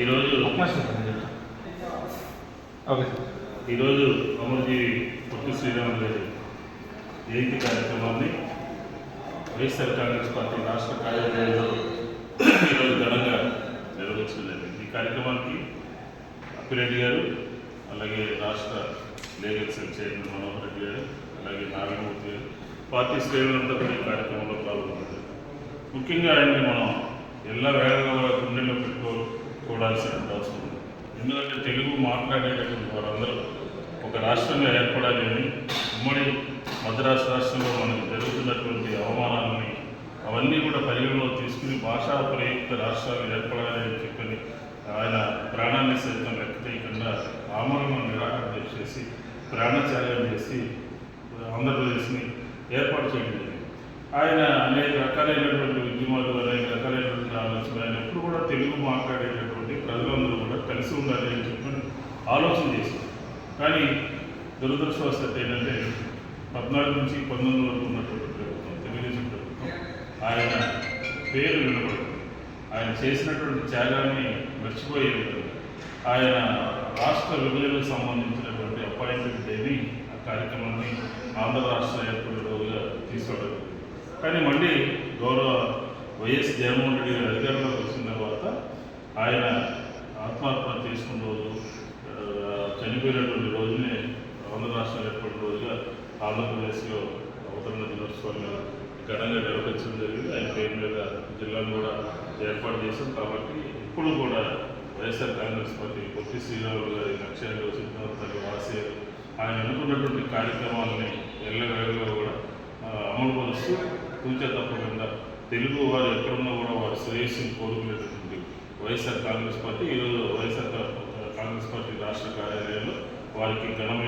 ఈరోజు ఓకే ఈరోజు అమరజీవి పొట్టి శ్రీరాములు గారి జయంతి కార్యక్రమాన్ని వైఎస్ఆర్ కాంగ్రెస్ పార్టీ రాష్ట్ర కార్యాలయంలో ఈరోజు ఘనంగా నిర్వహించడం జరిగింది. ఈ కార్యక్రమానికి అప్పిరెడ్డి గారు అలాగే రాష్ట్ర legal cell chairman Manohar Reddy garu అలాగే నారాయణమూర్తి గారు పార్టీ శ్రేణులంతా కూడా ఈ కార్యక్రమంలో పాల్గొన్నారు ముఖ్యంగా ఆయన్ని మనం ఎలా వేగంగా గుండెల్లో చూడాల్సి అవసరం ఉంది. ఎందుకంటే తెలుగు మాట్లాడేటటువంటి వారందరూ ఒక రాష్ట్రంగా ఏర్పడాలి అని ఉమ్మడి మద్రాసు రాష్ట్రంలో మనకు జరుగుతున్నటువంటి అవమానాలని అవన్నీ కూడా పరిగణలో తీసుకుని భాషా ప్రయుక్త రాష్ట్రాలు ఏర్పడాలి అని చెప్పని ఆయన ప్రాణాన్ని సైతం లెక్క చేయకుండా ఆమరణ నిరాకరణ చేసి ప్రాణత్యాగం చేసి ఆంధ్రప్రదేశ్ని ఏర్పాటు చేయడం ఆయన అనేక రకాలైనటువంటి ఉద్యమాలు అనేక రకాలైనటువంటి ఆలోచనలు. ఆయన ఎప్పుడు కూడా తెలుగు మాట్లాడేటటువంటి కలిసి ఉండాలి అని చెప్పి ఆలోచన చేశారు. కానీ దురదృష్టవశాత్తు ఏంటంటే పద్నాలుగు నుంచి పంతొమ్మిది వరకు ఉన్నటువంటి ప్రభుత్వం తెలుగుదేశం ప్రభుత్వం ఆయన పేరు వినబడుతుంది ఆయన చేసినటువంటి త్యాగాన్ని మర్చిపోయే విధంగా ఆయన రాష్ట్ర విభజనకు సంబంధించినటువంటి అపాయింట్మెంట్ ఏమి ఆ కార్యక్రమాన్ని ఆంధ్ర రాష్ట్ర ఏర్పడే రోజుగా తీసుకోవడం కానీ మళ్ళీ గౌరవ వైఎస్ జగన్మోహన్ రెడ్డి గారు అధికారంలోకి వచ్చిన తర్వాత ఆయన ఆత్మార్పణ చేసుకున్న రోజు చనిపోయినటువంటి రోజునే ఆంధ్ర రాష్ట్రం ఏర్పడిన రోజుగా ఆంధ్రప్రదేశ్లో అవతరణ దినోత్సవాన్ని ఘనంగా నిర్వహించడం జరిగింది. ఆయన పేరు మీద జిల్లాను కూడా ఏర్పాటు చేశాం. కాబట్టి ఇప్పుడు కూడా వైఎస్ఆర్ కాంగ్రెస్ పార్టీ పొట్టి శ్రీరాములు గారి లక్ష్యంగా సిద్ధాంతాలు ఆశయాలు ఆయన అనుకున్నటువంటి కార్యక్రమాలని ఎల్లవేళలో కూడా అమలు పరుస్తూ తూచా తప్పకుండా తెలుగు వారు ఎక్కడున్నా కూడా వారి శ్రేయస్సును కోరుకునేటటువంటి వైఎస్ఆర్ కాంగ్రెస్ పార్టీ ఈరోజు వైఎస్ఆర్ కాంగ్రెస్ పార్టీ రాష్ట్ర కార్యాలయంలో వారికి ఘనమైన